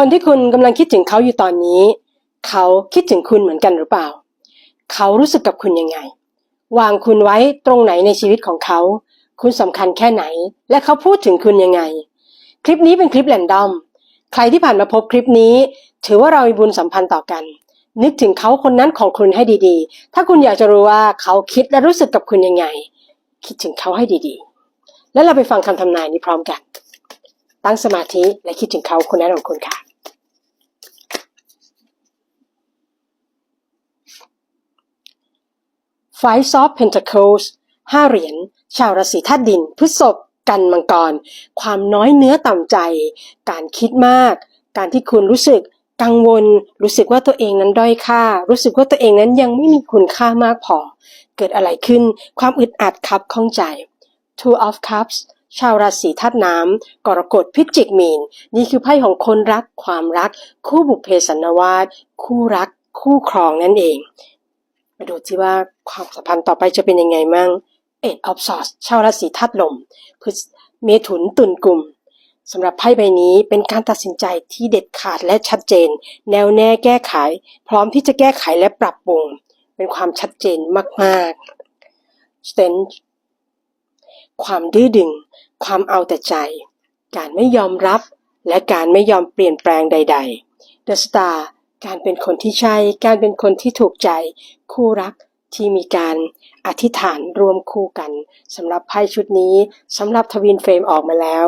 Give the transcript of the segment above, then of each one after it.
คนที่คุณกำลังคิดถึงเขาอยู่ตอนนี้ เขาคิดถึงคุณเหมือนกันหรือเปล่า เขารู้สึกกับคุณยังไง วางคุณไว้ตรงไหนในชีวิตของเขา คุณสำคัญแค่ไหน และเขาพูดถึงคุณยังไง คลิปนี้เป็นคลิปแรนดอม ใครที่ผ่านมาพบคลิปนี้ ถือว่าเรามีบุญสัมพันธ์ต่อกัน นึกถึงเขาคนนั้นของคุณให้ดีๆ ถ้าคุณอยากจะรู้ว่าเขาคิดและรู้สึกกับคุณยังไง คิดถึงเขาให้ดีๆ แล้วเราไปฟังคำทำนายนี้พร้อมกัน ตั้งสมาธิและคิดถึงเขาคนนั้นของคุณค่ะ Five of Pentacles ห้าเหรียญ ชาวราศีธาตุดิน พฤษภกันมังกร ความน้อยเนื้อต่ำใจ การคิดมาก การที่คุณรู้สึกกังวล รู้สึกว่าตัวเองนั้นด้อยค่า รู้สึกว่าตัวเองนั้นยังไม่มีคุณค่ามากพอ เกิดอะไรขึ้น ความอึดอัดครับข้องใจ Two of Cups ชาวราศีธาตุน้ำกรกฎพิจิกมีน นี่คือไพ่ของคนรักความรัก คู่บุพเพสันนิวาสคู่รัก คู่ครองนั่นเอง มาดูที่ว่าความสัมพันธ์ต่อไปจะเป็นยังไงมั่ง Eight of Swords ชาวราศีธาตุลมพฤษเมถุนตุลกลุ่มสำหรับไพ่ใบนี้เป็นการตัดสินใจที่เด็ดขาดและชัดเจน แนวแน่แก้ไข พร้อมที่จะแก้ไขและปรับปรุง เป็นความชัดเจนมากๆ Strength ความดื้อดึง ความเอาแต่ใจ การไม่ยอมรับและการไม่ยอมเปลี่ยนแปลงใดๆ The Star การเป็นคนที่ใช่ การเป็นคนที่ถูกใจ คู่รักที่มีการอธิษฐานรวมคู่กันสำหรับไพ่ชุดนี้สำหรับทวินเฟรมออกมาแล้ว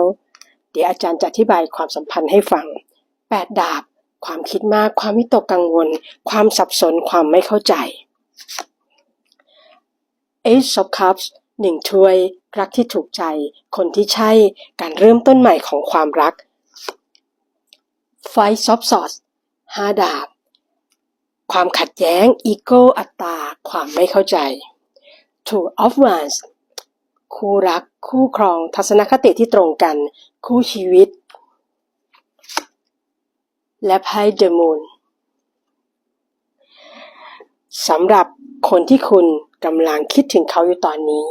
เดี๋ยวอาจารย์จะอธิบายความสัมพันธ์ให้ฟังแปดดาบ ความคิดมาก ความวิตกกังวล ความสับสนความไม่เข้าใจ Ace of Cups หนึ่งถ้วย รักที่ถูกใจ คนที่ใช่การเริ่มต้นใหม่ของความรัก Five of Swords ห้าดาบ ความขัดแย้งอีโก้อัตตา ความไม่เข้าใจ Two of Wands คู่รัก คู่ครองทัศนคติที่ตรงกัน คู่ชีวิต และไพ่ The Moon สำหรับคนที่คุณกำลังคิดถึงเขาอยู่ตอนนี้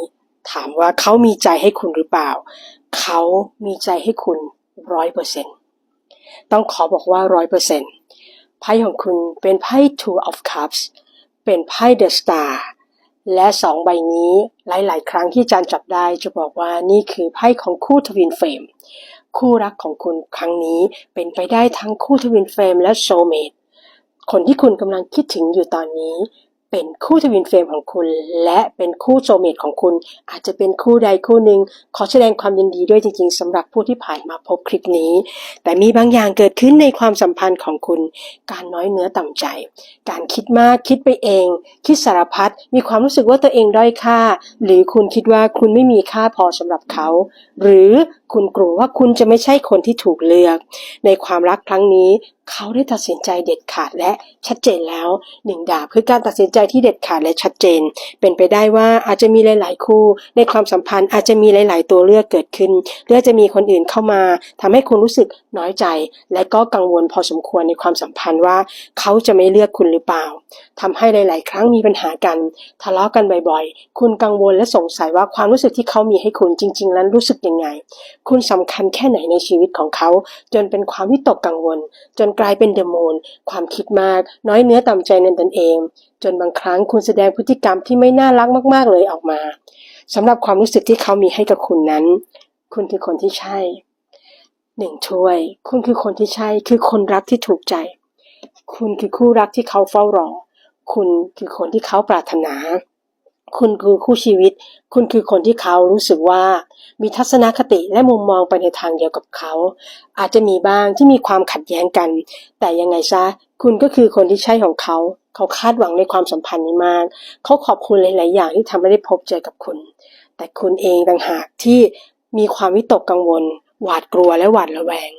ถามว่าเขามีใจให้คุณหรือเปล่า เขามีใจให้คุณร้อยเปอร์เซ็นต์ต้องขอบอกว่าร้อยเปอร์เซ็นต์ ไพ่ของคุณเป็นไพ่ Two of Cups เป็นไพ่ The Star และสองใบนี้หลาย ๆ ครั้งที่จานจับได้จะบอกว่านี่คือไพ่ของคู่ทวินเฟรมคู่รักของคุณครั้งนี้เป็นไปได้ทั้งคู่ทวินเฟรมและโซเมดคนที่คุณกำลังคิดถึงอยู่ตอนนี้ เป็นคู่ทวินเฟรมของคุณ และเป็นคู่โซเมตของคุณ อาจจะเป็นคู่ใดคู่หนึ่งขอแสดงความยินดีด้วยจริง ๆสำหรับผู้ที่ผ่านมาพบคลิปนี้ แต่มีบางอย่างเกิดขึ้นในความสัมพันธ์ของคุณ การน้อยเนื้อต่ำใจ การคิดมากคิดไปเอง คิดสารพัดมีความรู้สึกว่าตัวเองด้อยค่า หรือคุณคิดว่าคุณไม่มีค่าพอสำหรับเขา หรือคุณกลัวว่าคุณจะไม่ใช่คนที่ถูกเลือก ในความรักครั้งนี้ เขาได้ตัดสินใจเด็ดขาดและชัดเจนแล้วหนึ่งดาบคือการตัดสินใจที่เด็ดขาดและชัดเจน เป็นไปได้ว่าอาจจะมีหลาย ๆ คู่ ในความสัมพันธ์อาจจะมีหลาย ๆ ตัวเลือกเกิดขึ้นหรืออาจะมีคนอื่นเข้ามาทำให้คุณรู้สึกน้อยใจ และก็กังวลพอสมควรในความสัมพันธ์ว่า เขาจะไม่เลือกคุณหรือเปล่าทำให้หลาย ๆ ครั้งมีปัญหากันทะเลาะกันบ่อย ๆ คุณกังวลและสงสัยว่าความรู้สึกที่เขามีให้คุณจริงๆแล้วรู้สึกยังไง คุณสำคัญแค่ไหนในชีวิตของเขา จนเป็นความวิตกกังวล จนกลายเป็นเดโมนความคิดมาก น้อยเนื้อต่ำใจในตนเอง จนบางครั้งคุณแสดงพฤติกรรมที่ไม่น่ารักมาก ๆ เลยออกมาสำหรับความรู้สึกที่เขามีให้กับคุณนั้น คุณคือคนที่ใช่หนึ่งถ้วย คุณคือคนที่ใช่ คือคนรักที่ถูกใจ คุณคือคู่รักที่เขาเฝ้ารอ คุณคือคนที่เขาปรารถนา คุณคือคู่ชีวิต คุณคือคนที่เขารู้สึกว่า มีทัศนคติและมุมมองไปในทางเดียวกับเขา อาจจะมีบ้างที่มีความขัดแย้งกัน แต่ยังไงซะ คุณก็คือคนที่ใช่ของเขา เขาคาดหวังในความสัมพันธ์นี้มาก เขาขอบคุณหลาย ๆ อย่างที่ทำให้ได้พบเจอกับคุณ แต่คุณเองต่างหากที่มีความวิตกกังวล หวาดกลัวและหวาดระแวง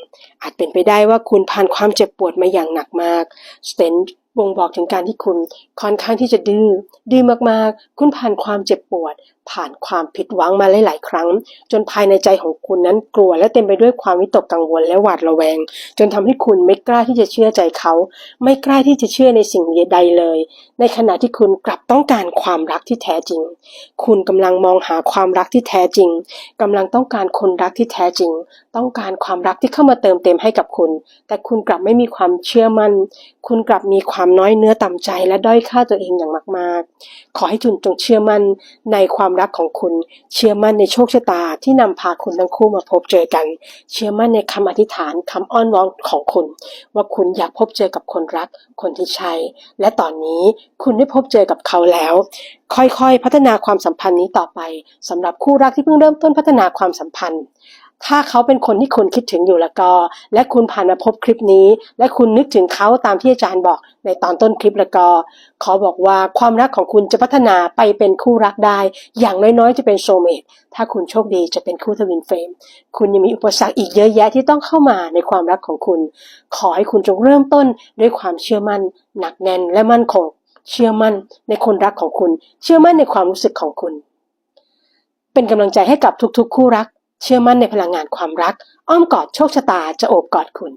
อาจเป็นไปได้ว่าคุณผ่านความเจ็บปวดมาอย่างหนักมากสเตน บ่งบอกถึงการที่คุณค่อนข้างที่จะดื้อดื้อมากๆ คุณผ่านความเจ็บปวด ผ่านความผิดหวังมาหลายๆครั้ง จนภายในใจของคุณนั้นกลัวและเต็มไปด้วยความวิตกกังวลและหวาดระแวง จนทำให้คุณไม่กล้าที่จะเชื่อใจเขา ไม่กล้าที่จะเชื่อในสิ่งใดเลย ในขณะที่คุณกลับต้องการความรักที่แท้จริง คุณกำลังมองหาความรักที่แท้จริงกำลังต้องการคนรักที่แท้จริง ต้องการความรักที่เข้ามาเติมเต็มให้กับคุณ แต่คุณกลับไม่มีความเชื่อมั่น คุณกลับมีความน้อยเนื้อต่ำใจและด้อยค่าตัวเองอย่างมาก ๆ ขอให้คุณจงเชื่อมั่นในความรักของคุณ เชื่อมั่นในโชคชะตาที่นำพาคุณทั้งคู่มาพบเจอกัน เชื่อมั่นในคำอธิษฐานคำอ้อนวอนของคุณ ว่าคุณอยากพบเจอกับคนรัก คนที่ใช่ และตอนนี้คุณได้พบเจอกับเขาแล้ว ค่อยๆ พัฒนาความสัมพันธ์นี้ต่อไปสำหรับคู่รักที่เพิ่งเริ่มต้นพัฒนาความสัมพันธ์ ถ้าเขาเป็นคนที่คุณคิดถึงอยู่แล้วก็ และคุณผ่านมาพบคลิปนี้ และคุณนึกถึงเขาตามที่อาจารย์บอกในตอนต้นคลิปแล้วก็ ขอบอกว่าความรักของคุณจะพัฒนาไปเป็นคู่รักได้ อย่างน้อยๆจะเป็นโซเมตถ้าคุณโชคดีจะเป็นคู่ทวินเฟรมคุณยังมีอุปสรรคอีกเยอะแยะที่ต้องเข้ามาในความรักของคุณ ขอให้คุณจงเริ่มต้นด้วยความเชื่อมั่น หนักแน่นและมั่นคง เชื่อมั่นในคนรักของคุณ เชื่อมั่นในความรู้สึกของคุณ เป็นกำลังใจให้กับทุกๆ คู่รัก เชื่อมั่นในพลังงานความรัก อ้อมกอดโชคชะตาจะโอบกอดคุณ